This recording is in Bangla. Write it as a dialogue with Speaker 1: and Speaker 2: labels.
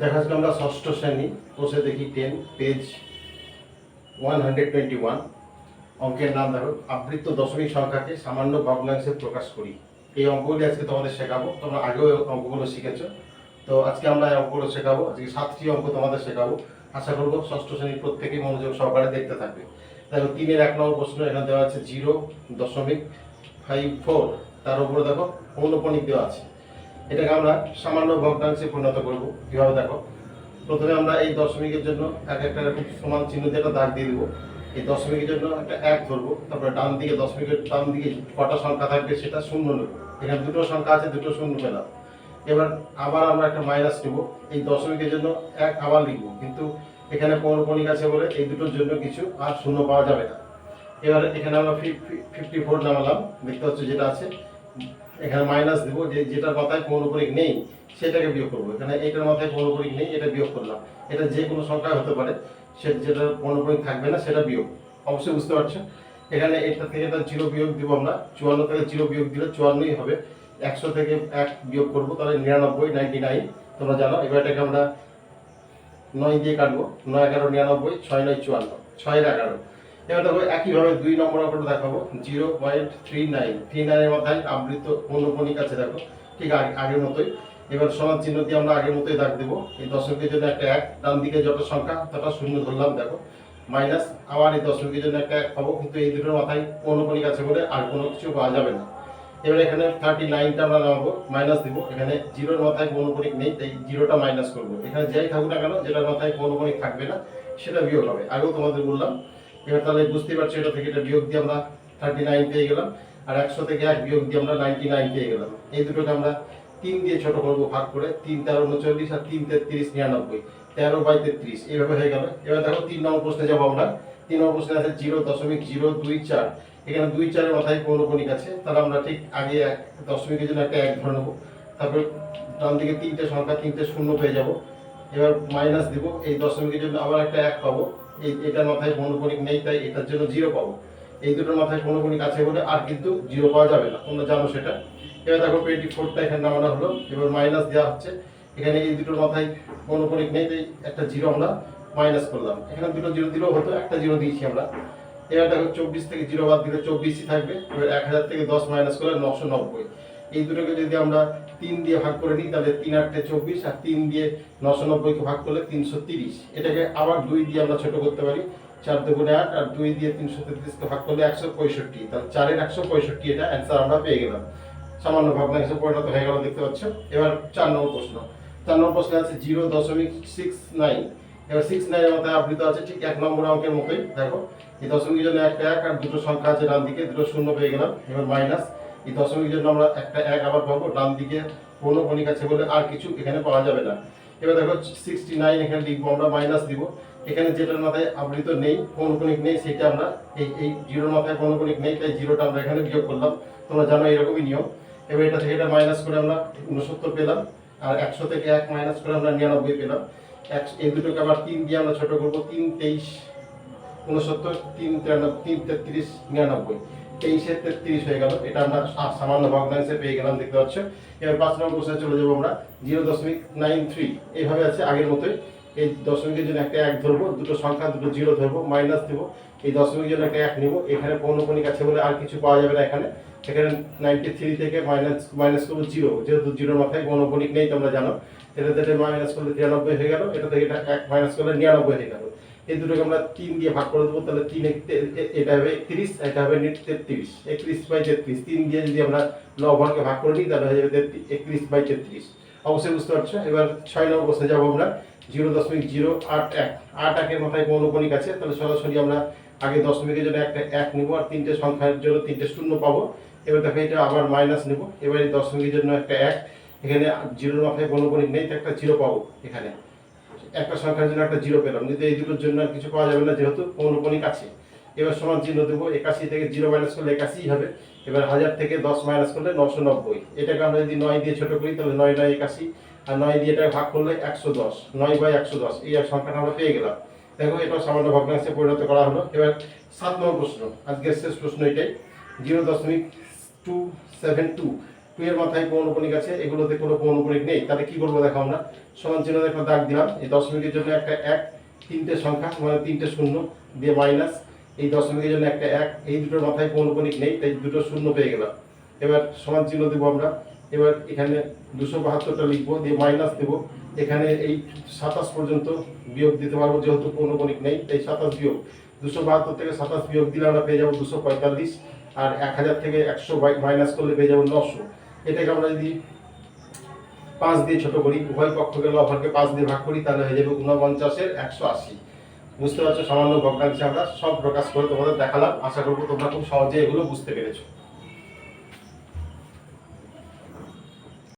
Speaker 1: দেখা যাচ্ছে আমরা ষষ্ঠ শ্রেণি কোষে দেখি ten, page one hundred twenty one. অঙ্কের নাম দেখো, আবৃত্ত দশমিক সংখ্যাকে সামান্য ভগ্নাংশে প্রকাশ করি। এই অঙ্কগুলি আজকে তোমাদের শেখাবো, তোমরা আগেও অঙ্কগুলো শিখেছো। তো আজকে আমরা এই অঙ্কগুলো শেখাবো, আজকে সাতটি অঙ্ক তোমাদের শেখাবো। আশা করব ষষ্ঠ শ্রেণির প্রত্যেকেই মনোযোগ সহকারে দেখতে থাকবে। দেখো, তিনের এক নম্বর প্রশ্ন, এখানে দেওয়া আছে জিরো দশমিক ফাইভ ফোর। তার উপরে দেখো পৌনপণিক দেওয়া আছে। এটাকে আমরা সামান্য ভগ্নাংশে পরিণত করব। কীভাবে দেখো? প্রথমে আমরা এই দশমিকের জন্য এক একটা এরকম সমান চিহ্ন দিয়ে একটা দাগ দিয়ে দেবো। এই দশমিকের জন্য একটা এক ধরবো, তারপরে ডান দিকে দশমিকের ডান দিকে কটা সংখ্যা থাকবে সেটা শূন্য নেব। এখানে দুটো সংখ্যা আছে, দুটো শূন্য পেলাম। এবার আবার আমরা একটা মাইনাস নেব। এই দশমিকের জন্য এক আবার লিখব, কিন্তু এখানে পৌনপণিক আছে বলে এই দুটোর জন্য কিছু আর শূন্য পাওয়া যাবে না। এবার এখানে আমরা ফিফটি ফোর নামালাম, দেখতে হচ্ছে যেটা আছে। এখানে মাইনাস দিব, যে যেটার মাথায় পৌনপণিক নেই, সেটাকে বিয়োগ করব। এখানে এটার মাথায় পৌনপণিক নেই, এটা বিয়োগ করলাম। এটা যে কোনো সংখ্যা হতে পারে, সে যেটা পৌনপণিক থাকবে না, সেটা বিয়োগ। অবশ্যই বুঝতে পারছেন এখানে এটা থেকে তার জিরো বিয়োগ দিব আমরা। চুয়ান্ন থেকে জিরো বিয়োগ দিলে চুয়ান্নই হবে। একশো থেকে এক বিয়োগ করব, তাহলে নিরানব্বই নাইনটি নাইন তোমরা জানো, এবার এটাকে আমরা নয় দিয়ে কাটবো। নয়, এগারো, নিরানব্বই, ছয়, নয়, চুয়ান্ন। ছয়ের এগারো। এবার দেখো একইভাবে দুই নম্বর অঙ্কটা দেখাবো। Zero point three nine. Three নাইনের মাথায় আবৃত পৌনপণিক আছে, দেখো। ঠিক আগে আগের মতোই। এবার সমান চিহ্ন দিয়ে আমরা আগের মতোই দাগ দেবো। এই দশমিকের জন্য একটা এক, ডান দিকে যত সংখ্যা, তত শূন্য ধরলাম, দেখো। মাইনাস আবার এই দশমিকের জন্য একটা এক পাবো। কিন্তু এই দুটোর মাথায় পৌনপণিক আছে বলে আর কোনো কিছু পাওয়া যাবে না। এবার এখানে থার্টি নাইনটা আমরা নামাবো, মাইনাস দিব। এখানে জিরোর মাথায় পৌনপণিক নেই, তাই জিরোটা মাইনাস করব। এখানে যাই থাকুক না কেন, যেটার মাথায় পৌনপণিক থাকবে না, সেটা বিয়োগ হবে। আগেও তোমাদের বললাম এবার তাহলে বুঝতেই পারছি, এটা থেকে এটা বিয়োগ দিয়ে আমরা থার্টি নাইন পেয়ে গেলাম, আর একশো থেকে এক বিয়োগ দিয়ে আমরা নাইনটি নাইন পেয়ে গেলাম। এই দুটোকে আমরা তিন দিয়ে ছোট করব ভাগ করে, তিন তেরো উনচল্লিশ আর তিন তেত্রিশ নিরানব্বই, তেরো বাই তেত্রিশ, এইভাবে হয়ে গেল। এবার দেখো তিন নম্বর প্রশ্নে যাব আমরা। তিন নম্বর প্রশ্নে আছে জিরো দশমিক জিরো দুই চার। এখানে দুই চারের মাথায় পৌনপণিক আছে, তাহলে আমরা ঠিক আগে এক দশমিকের জন্য একটা এক ধরে নেব। তারপর ডান দিকে তিনটে সংখ্যা, তিনটে শূন্য পেয়ে যাব। এবার মাইনাস দিব, এই দশমিকের জন্য আবার একটা এক পাবো। এটার মাথায় পৌনপণিক নেই, তাই এটার জন্য জিরো পাবো। এই দুটোর মাথায় পৌনপণিক আছে বলে আর কিন্তু জিরো পাওয়া যাবে না, তোমরা জানো সেটা। এবার দেখো টোয়েন্টি ফোরটা এখানে নামানো হলো, এবার মাইনাস দেওয়া হচ্ছে। এখানে এই দুটোর মাথায় পৌনপণিক নেই, তাই একটা জিরো আমরা মাইনাস করলাম। এখানে দুটো জিরো দিলেও হতো, একটা জিরো দিয়েছি আমরা। এবার দেখো চব্বিশ থেকে জিরো বাদ দিলে চব্বিশই থাকবে, এবার এক হাজার থেকে দশ মাইনাস করলে নশো নব্বই। এই দুটোকে যদি আমরা তিন দিয়ে ভাগ করে নিই, তাহলে তিন আটটে চব্বিশ আর তিন দিয়ে নশো নব্বইকে ভাগ করলে তিনশো তিরিশ। এটাকে আবার দুই দিয়ে আমরা ছোট করতে পারি, চার দুগুণে আট আর দুই দিয়ে তিনশো তেত্রিশকে ভাগ করলে একশো পঁয়ষট্টি। তাহলে চারের একশো পঁয়ষট্টি, এটা অ্যান্সার আমরা পেয়ে গেলাম। সামান্য ভগ্নাংশে পরিণত হয়ে গেল, দেখতে পাচ্ছ? এবার চার নম্বর প্রশ্ন। চার নম্বর প্রশ্নে আছে জিরো দশমিক সিক্স নাইন। এবার সিক্স নাইনের মধ্যে আবৃত আছে ঠিক এক নম্বর অঙ্কের মতোই। দেখো, এই দশমিকের জন্য একটা এক আর দুটো সংখ্যা আছে ডান দিকে, দুটো শূন্য পেয়ে গেলাম। এবার মাইনাস এই দশমিকের জন্য আমরা একটা এক আবার পাবো ডান দিকে কোনো কণিক আছে বলে আর কিছু এখানে পাওয়া যাবে না। এবার দেখো সিক্সটি নাইন এখানে লিখব, আমরা মাইনাস দিব। এখানে যেটার মাথায় আবৃত নেই পৌনকণিক নেই, সেটা আমরা এই এই জিরোর মাথায় পৌনকণিক নেই, তাই জিরোটা আমরা এখানে বিয়োগ করলাম। তোমরা জানো এরকমই নিয়ম। এবার এটা থেকে এটা মাইনাস করে আমরা উনসত্তর পেলাম, আর একশো থেকে এক মাইনাস করে আমরা নিরানব্বই পেলাম। এক, এই দুটোকে আবার তিন দিয়ে আমরা ছোট করব, তিন তেইশ উনসত্তর তিন তিরানব্বই, তিন তেত্রিশ, নিরানব্বই। তেইশে তেত্রিশ হয়ে গেল। এটা আমরা সামান্য ভগ্নাংশে পেয়ে গেলাম, দেখতে পাচ্ছ। এবার পাঁচ নম্বর প্রশ্নে চলে যাব আমরা। জিরো দশমিক নাইন থ্রি এইভাবে আছে আগের মতোই। এই দশমিকের জন্য একটা এক ধরবো, দুটো সংখ্যা, দুটো জিরো ধরবো, মাইনাস দেবো। এই দশমিকের জন্য একটা এক নিবো। এখানে পৌনকণিক আছে বলে আর কিছু পাওয়া যাবে না এখানে। এখানে নাইনটি থ্রি থেকে মাইনাস মাইনাস করব জিরো। যেহেতু জিরোর মাথায় পৌনকণিক নেই তোমরা জানো। এটা থেকে মাইনাস করলে তিরানব্বই হয়ে গেল। এটা থেকে এটা এক, মাইনাস করলে নিরানব্বই হয়ে গেল। এই দুটোকে আমরা তিন দিয়ে ভাগ করে দেবো, তাহলে তিন এটা হবে একত্রিশ এটা হবে তেত্রিশ। একত্রিশ বাই তেত্রিশ। তিন দিয়ে যদি আমরা লবণকে ভাগ করে নিই, তাহলে হয়ে যাবে একত্রিশ বাই তেত্রিশ। অবশ্যই বুঝতে পারছ? এবার ছয় নম্বর প্রশ্নে যাব আমরা। জিরো দশমিক জিরো আট এক। আট একের মাথায় পৌনকণিক আছে? তাহলে সরাসরি আমরা আগে দশমিকের জন্য একটা এক নিব, আর তিনটে সংখ্যার জন্য তিনটে শূন্য পাবো। এবার দেখো, এটা আবার মাইনাস নিব। এবার এই দশমিকের জন্য একটা এক। এখানে জিরোর মাথায় পৌনকণিক নেই, তো একটা জিরো পাবো এখানে। একটা সংখ্যার জন্য একটা জিরো পেলাম। কিন্তু এই দুটোর জন্য কিছু পাওয়া যাবে না, যেহেতু পৌনকণিক আছে এবার সমান চিহ্ন দেবো, একাশি থেকে জিরো মাইনাস করলে একাশি হবে। এবার হাজার থেকে দশ মাইনাস করলে নশো নব্বই। এটাকে আমরা যদি নয় দিয়ে ছোট করি, তাহলে নয় নয় একাশি। আর নয় দিয়ে এটা ভাগ করলে একশো দশ। নয় বাই একশো দশ। এই সংখ্যাটা আমরা পেয়ে গেলাম। দেখো, এটাও সামান্য ভগ্নাংশে পরিণত করা হলো। এবার সাত নম্বর প্রশ্ন। আজকের শেষ প্রশ্ন এটাই। জিরো দশমিক টু সেভেন টু। এর মাথায় কোন পৌনপণিক আছে? এগুলোতে কোনো পৌনপণিক নেই। তাহলে কি করব দেখো আমরা? সমান চিহ্ন একটা দাগ দিলাম। এই দশমিকের জন্য একটা এক, তিনটে সংখ্যা মানে তিনটে শূন্য দিয়ে মাইনাস এই দশমিকের জন্য একটা এক, এই দুটোর মাথায় কোন পৌনপণিক নেই, তাই দুটো শূন্য পেয়ে গেলাম। এবার সমান চিহ্ন দেবো আমরা। এবার এখানে দুশো বাহাত্তরটা লিখব, দিয়ে মাইনাস দেবো। এখানে এই সাতাশ পর্যন্ত বিয়োগ দিতে পারব, যেহেতু পৌনপণিক নেই, তাই সাতাশ বিয়োগ। দুশো বাহাত্তর থেকে সাতাশ বিয়োগ দিলে আমরা পেয়ে যাব দুশো পঁয়তাল্লিশ। আর এক হাজার থেকে একশো মাইনাস করলে পেয়ে যাব নশো। এটাকে আমরা যদি পাঁচ দিয়ে ছোট করি, উভয় পক্ষকে লভরকে পাঁচ দিয়ে ভাগ করি, তাহলে হয়ে যাবে ঊনপঞ্চাশের একশো আশি। বুঝতে পারছ? সামান্য ভগ্নাংশে আমরা সব প্রকাশ করে তোমাদের দেখালাম। আশা করব তোমরা খুব সহজে এগুলো বুঝতে পেরেছ।